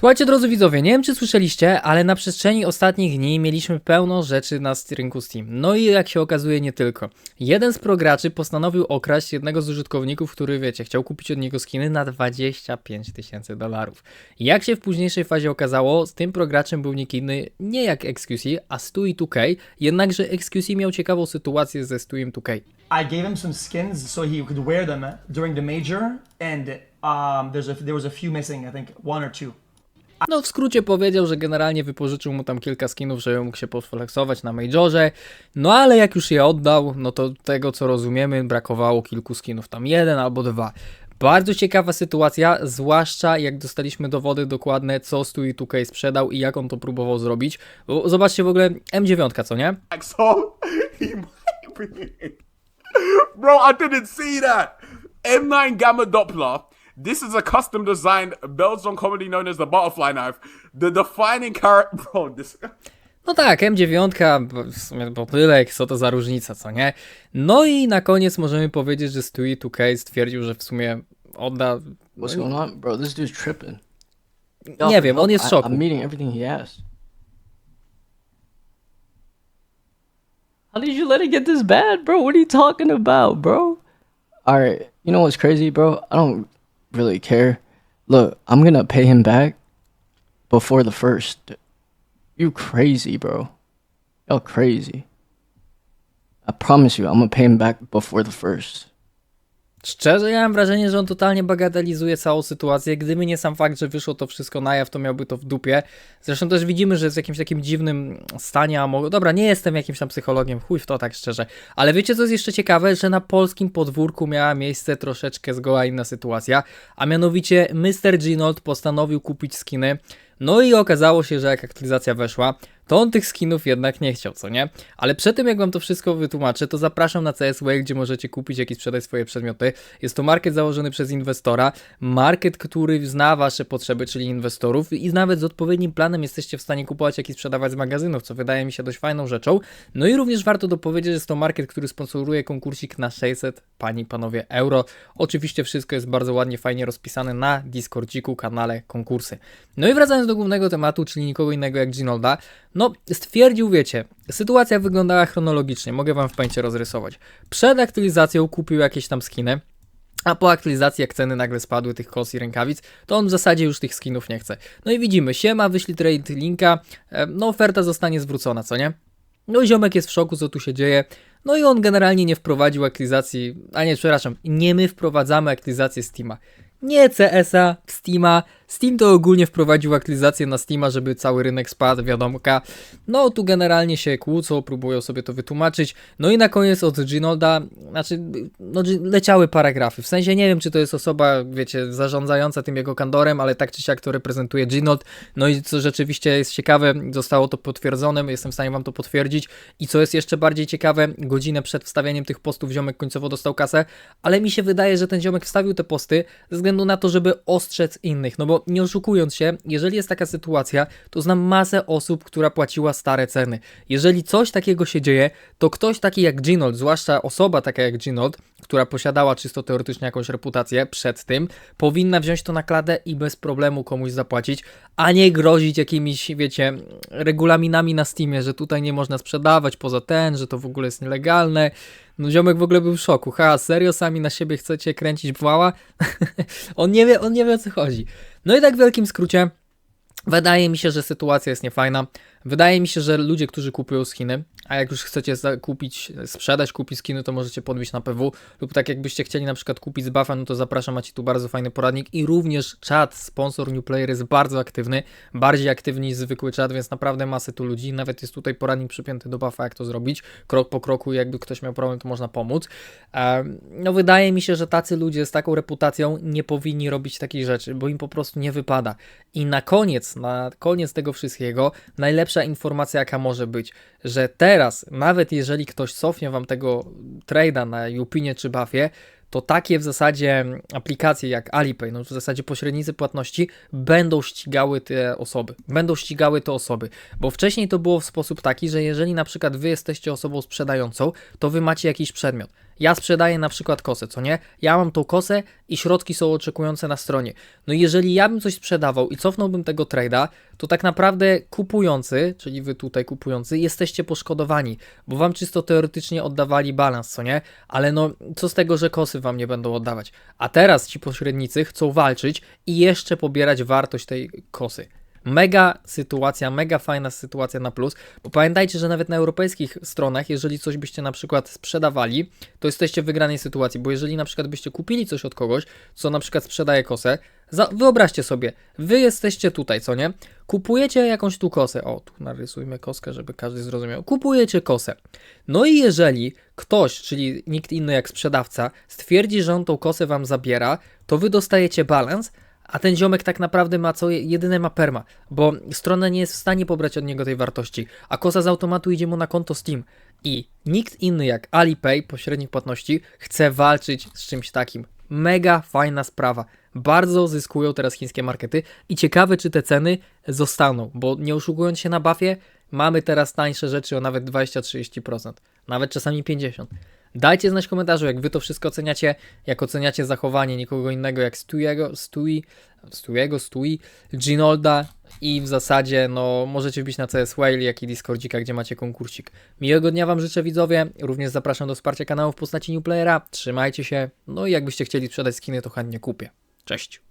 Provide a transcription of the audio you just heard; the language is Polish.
Słuchajcie, drodzy widzowie, nie wiem czy słyszeliście, ale na przestrzeni ostatnich dni mieliśmy pełno rzeczy na rynku Steam. No i jak się okazuje, nie tylko. Jeden z prograczy postanowił okraść jednego z użytkowników, który, wiecie, chciał kupić od niego skiny na 25 tysięcy dolarów. Jak się w późniejszej fazie okazało, z tym prograczem był nikt inny, nie jak XQC, a Stewie 2K, jednakże XQC miał ciekawą sytuację ze Stewiem 2K. I gave him some skins so he could wear them during the major, and um, there's a, there was a few missing. I think one or two. No w skrócie powiedział, że generalnie wypożyczył mu tam kilka skinów, żeby mógł się poflexować na Majorze, no ale jak już je oddał, no to tego co rozumiemy, brakowało kilku skinów, tam jeden albo dwa. Bardzo ciekawa sytuacja, zwłaszcza jak dostaliśmy dowody dokładne, co Stewie 2K sprzedał i jak on to próbował zrobić. Bo zobaczcie w ogóle M9, co nie? so he might in. Bro, I didn't see that. M9 Gamma Doppler. This is a custom designed Belgian comedy known as the butterfly knife. The defining character. Bro, this. No tak, M9, bo w sumie popylek, co to za różnica, co nie? No i na koniec możemy powiedzieć, że Stewie 2K stwierdził, że w sumie odda... What's going on, bro? This dude's tripping. Nie wiem, on jest w I, szoku. I'm meeting everything he asked. How did you let it get this bad, bro? What are you talking about, bro? All right, you know what's crazy, bro? I don't really care. Look, I'm gonna pay him back before the first. You crazy, bro? Y'all crazy. I promise you, I'm gonna pay him back before the first. Szczerze, ja mam wrażenie, że on totalnie bagatelizuje całą sytuację. Gdyby nie sam fakt, że wyszło to wszystko na jaw, to miałby to w dupie. Zresztą też widzimy, że jest w jakimś takim dziwnym stanie, a mo- dobra, nie jestem jakimś tam psychologiem, chuj w to tak szczerze. Ale wiecie, co jest jeszcze ciekawe? Że na polskim podwórku miała miejsce troszeczkę zgoła inna sytuacja, a mianowicie Mr. Ginold postanowił kupić skiny. No i okazało się, że jak aktualizacja weszła, to on tych skinów jednak nie chciał, co nie? Ale przed tym, jak wam to wszystko wytłumaczę, to zapraszam na CSWay, gdzie możecie kupić jak sprzedać swoje przedmioty. Jest to market założony przez inwestora, market, który zna wasze potrzeby, czyli inwestorów i nawet z odpowiednim planem jesteście w stanie kupować jak sprzedawać z magazynów, co wydaje mi się dość fajną rzeczą. No i również warto dopowiedzieć, że jest to market, który sponsoruje konkursik na 600, pani, panowie, euro. Oczywiście wszystko jest bardzo ładnie, fajnie rozpisane na Discordziku, kanale konkursy. No i wracając do głównego tematu, czyli nikogo innego jak Ginolda, no stwierdził, wiecie, sytuacja wyglądała chronologicznie, mogę wam w pęcie rozrysować. Przed aktualizacją kupił jakieś tam skiny, a po aktualizacji, jak ceny nagle spadły tych kos i rękawic, to on w zasadzie już tych skinów nie chce. No i widzimy, siema, wyślij trade linka, e, no oferta zostanie zwrócona, co nie? No i ziomek jest w szoku, co tu się dzieje. No i on generalnie nie wprowadził aktualizacji, a nie, przepraszam, nie my wprowadzamy aktualizację Steama. Nie CS-a, Steama. Steam to ogólnie wprowadził aktualizację na Steama, żeby cały rynek spadł, wiadomka. No tu generalnie się kłócą, próbują sobie to wytłumaczyć. No i na koniec od Ginolda, znaczy, no leciały paragrafy. W sensie nie wiem, czy to jest osoba, wiecie, zarządzająca tym jego kandorem, ale tak czy siak to reprezentuje Ginold. No i co rzeczywiście jest ciekawe, zostało to potwierdzone, jestem w stanie wam to potwierdzić. I co jest jeszcze bardziej ciekawe, godzinę przed wstawianiem tych postów ziomek końcowo dostał kasę, ale mi się wydaje, że ten ziomek wstawił te posty ze względu na to, żeby ostrzec innych. No bo nie oszukując się, jeżeli jest taka sytuacja, to znam masę osób, która płaciła stare ceny. Jeżeli coś takiego się dzieje, to ktoś taki jak Ginold, zwłaszcza osoba taka jak Ginold, która posiadała czysto teoretycznie jakąś reputację przed tym, powinna wziąć to na kladę i bez problemu komuś zapłacić, a nie grozić jakimiś, wiecie, regulaminami na Steamie, że tutaj nie można sprzedawać poza ten, że to w ogóle jest nielegalne. No ziomek w ogóle był w szoku. Ha, serio sami na siebie chcecie kręcić wała? on nie wie, on nie wie o co chodzi. No i tak w wielkim skrócie, wydaje mi się, że sytuacja jest niefajna. Wydaje mi się, że ludzie, którzy kupują skiny, a jak już chcecie kupić, sprzedać, kupić skiny, to możecie podbić na PW, lub tak jakbyście chcieli na przykład kupić z buffa, no to zapraszam, macie tu bardzo fajny poradnik i również czat, sponsor New Player jest bardzo aktywny, bardziej aktywny niż zwykły czat, więc naprawdę masy tu ludzi, nawet jest tutaj poradnik przypięty do buffa, jak to zrobić, krok po kroku, jakby ktoś miał problem, to można pomóc. No wydaje mi się, że tacy ludzie z taką reputacją nie powinni robić takich rzeczy, bo im po prostu nie wypada. I na koniec, na koniec tego wszystkiego, najlepsza informacja jaka może być, że teraz, nawet jeżeli ktoś cofnie wam tego trade'a na Jupinie czy Buffie, to takie w zasadzie aplikacje jak Alipay, no w zasadzie pośrednicy płatności będą ścigały te osoby. Będą ścigały te osoby, bo wcześniej to było w sposób taki, że jeżeli na przykład wy jesteście osobą sprzedającą, to wy macie jakiś przedmiot. Ja sprzedaję na przykład kosę, co nie? Ja mam tą kosę i środki są oczekujące na stronie. No jeżeli ja bym coś sprzedawał i cofnąłbym tego trade'a, to tak naprawdę kupujący, czyli wy tutaj kupujący, jesteście poszkodowani, bo wam czysto teoretycznie oddawali balans, co nie? Ale no, co z tego, że kosy wam nie będą oddawać? A teraz ci pośrednicy chcą walczyć i jeszcze pobierać wartość tej kosy. Mega sytuacja, mega fajna sytuacja na plus, bo pamiętajcie, że nawet na europejskich stronach, jeżeli coś byście na przykład sprzedawali, to jesteście w wygranej sytuacji, bo jeżeli na przykład byście kupili coś od kogoś, co na przykład sprzedaje kosę, za, wyobraźcie sobie, wy jesteście tutaj, co nie? Kupujecie jakąś tu kosę, o, tu narysujmy koskę, żeby każdy zrozumiał, kupujecie kosę. No i jeżeli ktoś, czyli nikt inny jak sprzedawca, stwierdzi, że on tą kosę wam zabiera, to wy dostajecie balans, a ten ziomek tak naprawdę ma co, jedyne ma perma, bo strona nie jest w stanie pobrać od niego tej wartości, a kosa z automatu idzie mu na konto Steam. I nikt inny jak Alipay, pośrednik płatności, chce walczyć z czymś takim. Mega fajna sprawa. Bardzo zyskują teraz chińskie markety i ciekawe, czy te ceny zostaną, bo nie oszukując się na buffie, mamy teraz tańsze rzeczy o nawet 20-30%, nawet czasami 50%. Dajcie znać w komentarzu, jak wy to wszystko oceniacie, jak oceniacie zachowanie nikogo innego jak Stuyego, Stui, Stuyego, Stui, Ginolda i w zasadzie no możecie wbić na CS Whale, jak i Discordzika, gdzie macie konkursik. Miłego dnia wam życzę widzowie, również zapraszam do wsparcia kanału w postaci Newplayera, trzymajcie się, no i jakbyście chcieli sprzedać skiny to chętnie kupię. Cześć!